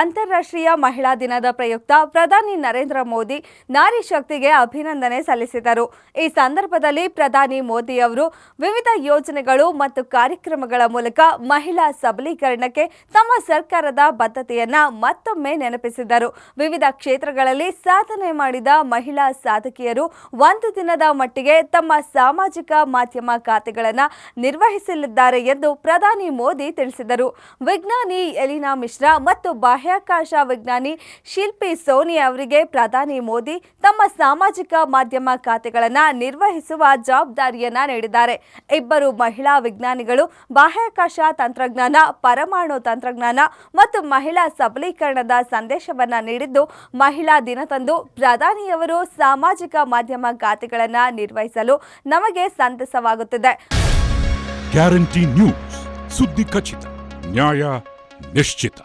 ಅಂತಾರಾಷ್ಟ್ರೀಯ ಮಹಿಳಾ ದಿನದ ಪ್ರಯುಕ್ತ ಪ್ರಧಾನಿ ನರೇಂದ್ರ ಮೋದಿ ನಾರಿ ಶಕ್ತಿಗೆ ಅಭಿನಂದನೆ ಸಲ್ಲಿಸಿದರು. ಈ ಸಂದರ್ಭದಲ್ಲಿ ಪ್ರಧಾನಿ ಮೋದಿ ಅವರು ವಿವಿಧ ಯೋಜನೆಗಳು ಮತ್ತು ಕಾರ್ಯಕ್ರಮಗಳ ಮೂಲಕ ಮಹಿಳಾ ಸಬಲೀಕರಣಕ್ಕೆ ತಮ್ಮ ಸರ್ಕಾರದ ಬದ್ಧತೆಯನ್ನ ಮತ್ತೊಮ್ಮೆ ನೆನಪಿಸಿದರು. ವಿವಿಧ ಕ್ಷೇತ್ರಗಳಲ್ಲಿ ಸಾಧನೆ ಮಾಡಿದ ಮಹಿಳಾ ಸಾಧಕಿಯರು ಒಂದು ದಿನದ ಮಟ್ಟಿಗೆ ತಮ್ಮ ಸಾಮಾಜಿಕ ಮಾಧ್ಯಮ ಖಾತೆಗಳನ್ನು ನಿರ್ವಹಿಸಲಿದ್ದಾರೆ ಎಂದು ಪ್ರಧಾನಿ ಮೋದಿ ತಿಳಿಸಿದರು. ವಿಜ್ಞಾನಿ ಎಲಿನಾ ಮಿಶ್ರಾ ಮತ್ತು ಬಾಹ್ಯಾಕಾಶ ವಿಜ್ಞಾನಿ ಶಿಲ್ಪಿ ಸೋನಿ ಅವರಿಗೆ ಪ್ರಧಾನಿ ಮೋದಿ ತಮ್ಮ ಸಾಮಾಜಿಕ ಮಾಧ್ಯಮ ಖಾತೆಗಳನ್ನು ನಿರ್ವಹಿಸುವ ಜವಾಬ್ದಾರಿಯನ್ನ ನೀಡಿದ್ದಾರೆ. ಇಬ್ಬರು ಮಹಿಳಾ ವಿಜ್ಞಾನಿಗಳು ಬಾಹ್ಯಾಕಾಶ ತಂತ್ರಜ್ಞಾನ, ಪರಮಾಣು ತಂತ್ರಜ್ಞಾನ ಮತ್ತು ಮಹಿಳಾ ಸಬಲೀಕರಣದ ಸಂದೇಶವನ್ನ ನೀಡಿದ್ದು, ಮಹಿಳಾ ದಿನದಂದು ಪ್ರಧಾನಿಯವರು ಸಾಮಾಜಿಕ ಮಾಧ್ಯಮ ಖಾತೆಗಳನ್ನು ನಿರ್ವಹಿಸಲು ನಮಗೆ ಸಂತಸವಾಗುತ್ತಿದೆ ಗ್ಯಾರಂಟಿ ನ್ಯೂಸ್, ಸುದ್ದಿ ಖಚಿತ, ನ್ಯಾಯ ನಿಶ್ಚಿತ.